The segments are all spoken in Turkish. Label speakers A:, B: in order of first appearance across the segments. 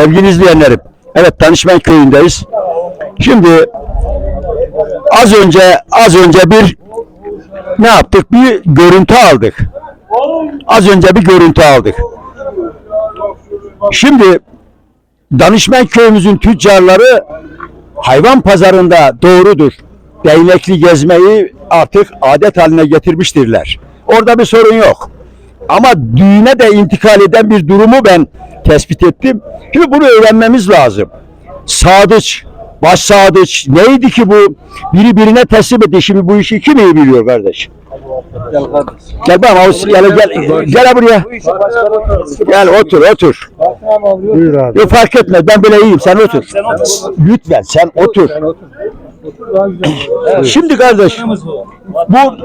A: Sevgili izleyenlerim, evet Danışmen Köyü'ndeyiz. Şimdi az önce az önce bir ne yaptık? Bir görüntü aldık. Az önce bir görüntü aldık. Şimdi Danışmen Köyümüzün tüccarları hayvan pazarında doğrudur. Değnekli gezmeyi artık adet haline getirmiştirler. Orada bir sorun yok. Ama düğüne de intikal eden bir durumu ben tespit ettim. Şimdi bunu öğrenmemiz lazım. Sadıç, baş sadıç neydi ki bu? Biri birine teslim etti. Şimdi bu işi kim iyi biliyor kardeş? Gel bana gel gel gel buraya. Gel otur otur.
B: Buyur abi.
A: Yok fark etmez ben böyle iyiyim sen otur. Lütfen sen otur. Şimdi kardeş bu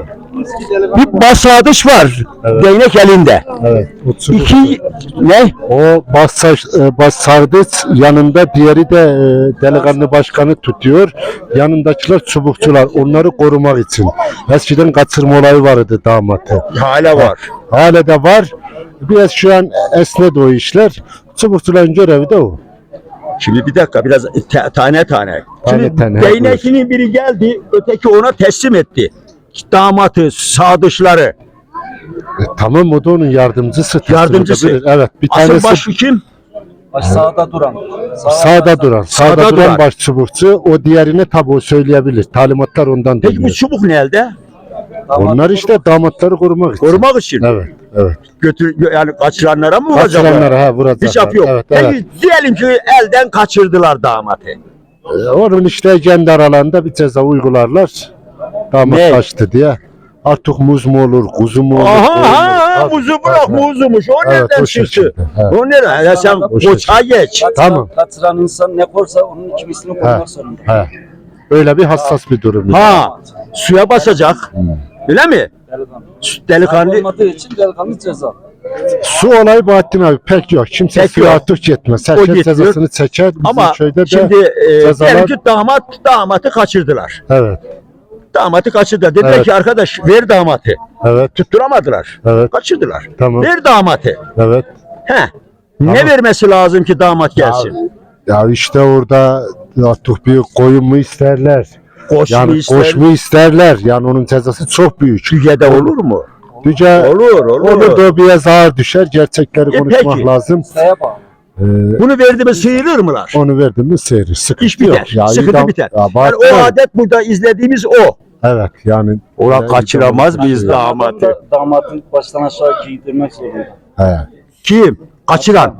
A: bir basadıç var değnek elinde.
B: Evet.
A: İki ne?
B: O baş, saç- e, baş sardıç yanında diğeri de e, delikanlı başkanı tutuyor. Yanındakiler çubukçular. Onları korumak için. Eskiden kaçırma olayı vardı damatı.
A: Hala var.
B: Hala da var. Biraz şu an esnedi o işler. Çubukçuların görevi de o.
A: Şimdi bir dakika biraz ta- tane tane. Şimdi
B: Tane tane,
A: değnekinin biri geldi öteki ona teslim etti. Damatı, sadıçları.
B: E, tamam o da onun yardımcısı.
A: Yardımcısı.
B: edebilir. Evet. Bir
A: Asıl
B: tanesi
A: başı kim?
C: Baş sağda duran.
B: sağda duran. Sağda,
A: Sağda
B: duran,
A: duran.
B: baş çubukçu. O diğerine tabi o söyleyebilir. Talimatlar ondan
A: Peki bu
B: dönüyor.
A: çubuk ne elde?
B: Onlar işte damatları korumak için.
A: Korumak için.
B: Evet. Evet.
A: Götür yani kaçıranlara mı vuracaklar?
B: Kaçıranlara ha vuracaklar.
A: Hiç yap yok.
B: Evet,
A: Peki
B: evet.
A: diyelim ki elden kaçırdılar damatı.
B: Ee, Onun işte kendi aralarında bir ceza uygularlar. Damat
A: Ne?
B: kaçtı diye. Artık muz mu olur, kuzu mu olur?
A: Aha
B: mu
A: ha,
B: olur?
A: muzu bırak
B: Evet.
A: muzumuş. O
B: Evet,
A: nereden çıktı? O nereden? Ya sen
B: O
A: koça geç.
C: Kaçıran,
B: Tamam.
C: kaçıran insan ne korsa onun kimisini korumak zorunda.
B: He. Öyle bir hassas bir durum.
A: Ha, suya basacak. Öyle mi?
C: Delikanlı.
A: Delikanlı.
C: Olmadığı için delikanlı ceza.
B: Su olayı Bahattin abi pek yok. Kimse
A: Pek
B: suya
A: yok.
B: atık yetmez.
A: O
B: Herkes cezasını çeker. Bizim
A: Ama
B: köyde de
A: şimdi e,
B: cezalar-
A: ki damat damatı kaçırdılar.
B: Evet.
A: Damatı kaçırdılar. Dediler
B: Evet.
A: ki arkadaş ver damatı.
B: Evet.
A: Tutturamadılar.
B: Evet.
A: Kaçırdılar.
B: Tamam.
A: Ver damatı.
B: Evet.
A: He. Ne
B: Tamam.
A: vermesi lazım ki damat gelsin?
B: Ya işte orada artık bir koyun mu isterler?
A: Koş mu
B: Yani
A: ister?
B: koş mu isterler? Yani onun cezası çok büyük.
A: Tüyede olur mu?
B: Düce
A: Olur, olur.
B: olur da biraz ağır düşer. Gerçekleri
A: E,
B: konuşmak
A: peki.
B: lazım. Ee,
A: Bunu verdi mi sıyırır mılar?
B: onu verdim mi seyrir. Sıkıntı
A: İş biter.
B: yok. Ya,
A: Sıkıntı
B: idam-
A: biter.
B: Ya,
A: Yani o adet burada izlediğimiz o.
B: Evet yani.
A: Ulan
B: Ya,
A: kaçıramaz mıyız damatı?
C: da damatın baştan aşağı giydirmek zorunda.
B: He.
A: Kim? Kaçıran.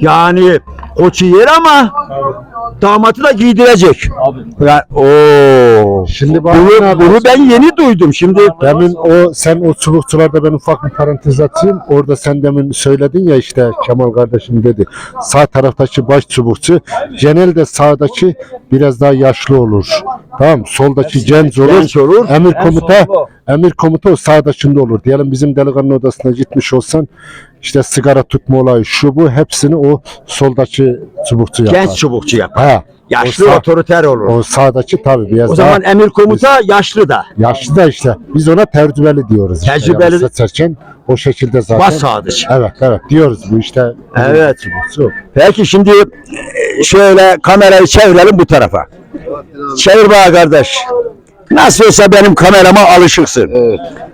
A: Yani koçu yer ama damatı da giydirecek.
C: Abi.
A: Yani, oo.
B: Şimdi Bahattin
A: Bunu,
B: abi,
A: bunu ben yeni duydum. Şimdi
B: Demin o sen o çubukçularda ben ufak bir parantez açayım. Orada sen demin söyledin ya işte Kemal kardeşim dedi. Sağ taraftaki baş çubukçu genelde sağdaki biraz daha yaşlı olur. Tamam soldaki genç olur.
A: genç olur.
B: Emir komuta emir komuta o sağdakinde olur. Diyelim bizim delikanlı odasına gitmiş olsan işte sigara tutma olayı şu bu hepsini o soldaki çubukçu yapar.
A: Genç çubukçu yapar.
B: Ha,
A: Yaşlı
B: o, sağ-
A: otoriter olur.
B: o sağdaki tabii biraz
A: O
B: daha
A: zaman emir komuta yaşlı da.
B: Yaşlı da işte. Biz ona tecrübeli diyoruz. işte.
A: Tecrübeli-
B: Yani seçerken o şekilde zaten.
A: Baş sadıç.
B: Evet evet diyoruz bu işte.
A: Evet.
B: Bu.
A: Peki şimdi e, şöyle kamerayı çevirelim bu tarafa. Çevir bana kardeş. Nasıl olsa benim kamerama alışıksın.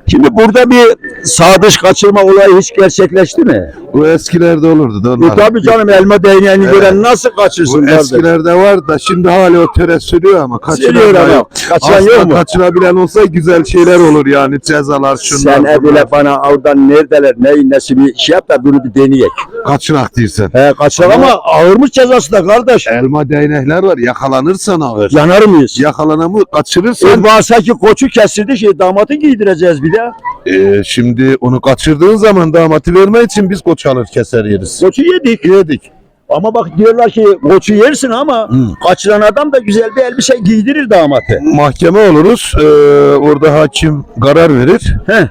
A: Şimdi burada bir sadıç kaçırma olayı hiç gerçekleşti mi?
D: Bu eskilerde olurdu da
A: E tabii canım elma değneğini
D: Evet.
A: gören nasıl
D: Bu
A: kaçırsın kardeş?
D: eskilerde var da şimdi hala o töre sürüyor ama kaçıran
A: ama.
D: yok.
A: Kaçıran
D: Aslında
A: yok mu?
D: kaçırabilen olsa güzel şeyler olur yani cezalar şunlar.
A: Sen evile bana oradan neredeler neyin nesi bir şey yap da bunu bir deneyek.
D: Kaçırak değilsen.
A: He kaçır ama ağırmış cezası da kardeş.
D: Elma değnekler var yakalanırsan ağır.
A: Yanar mıyız?
D: Yakalanamı kaçırırsan
A: El varsa ki koçu kestirdi şey damatı giydireceğiz bir de.
D: e, şimdi onu kaçırdığın zaman damatı verme için biz koç alır keser yeriz.
A: Koçu yedik.
D: Yedik.
A: Ama bak diyorlar ki koçu yersin ama
D: Hı.
A: kaçıran adam da güzel bir elbise giydirir damatı.
D: Mahkeme oluruz. e, orada hakim karar verir.
A: He.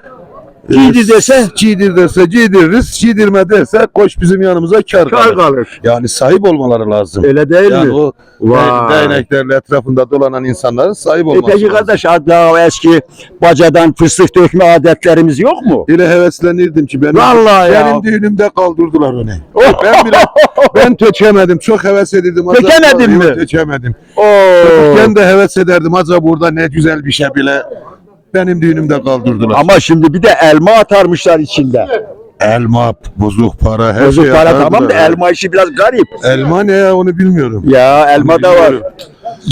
A: Giydir dese
D: Giydir derse giydiririz. Giydirme derse koş bizim yanımıza kar
A: kar
D: kalır.
A: kalır.
D: Yani sahip olmaları lazım.
A: Öyle değil
D: yani
A: mi?
D: o
A: Vay.
D: değneklerle etrafında dolanan insanların sahip
A: E
D: olması
A: peki
D: lazım.
A: kardeş daha o eski bacadan fıstık dökme adetlerimiz yok mu?
D: Yine heveslenirdim ki benim,
A: Vallahi ya.
D: benim düğünümde kaldırdılar onu. Ben bile ben tökemedim. Çok heves edildim.
A: Tökemedin mi?
D: Tökemedim.
A: Oo.
D: Ben de heves ederdim. Acaba burada ne güzel bir şey bile. Benim düğünümde kaldırdılar.
A: Ama şimdi bir de elma atarmışlar içinde.
D: Elma, bozuk para, her
A: Bozuk
D: şey
A: para
D: atardılar.
A: tamam da elma işi biraz garip.
D: Elma ne ya onu bilmiyorum.
A: Ya elma da var.
D: Bilmiyorum.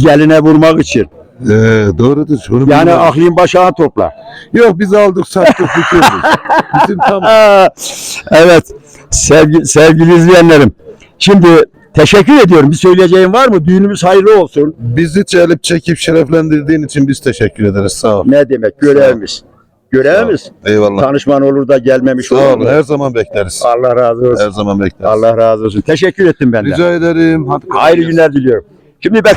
A: Geline vurmak için.
D: Ee, doğrudur. Onu
A: Yani
D: bilmiyorum.
A: aklın başına topla.
D: Yok biz aldık sattık bitirdik. Bizim tam
A: Aa, evet sevgi, sevgili izleyenlerim. Şimdi teşekkür ediyorum. Bir söyleyeceğin var mı? Düğünümüz hayırlı olsun.
D: bizi çelip çekip şereflendirdiğin için biz teşekkür ederiz. Sağ ol.
A: Ne demek? Görevimiz. Görevimiz.
D: Eyvallah.
A: Tanışman olur da gelmemiş
D: Sağ
A: olur
D: ol.
A: mu?
D: Her zaman bekleriz.
A: Allah razı olsun.
D: Her zaman bekleriz.
A: Allah razı olsun. Teşekkür ettim ben de.
D: Rica ederim. Hadi
A: Hayırlı günler diliyorum. Şimdi ben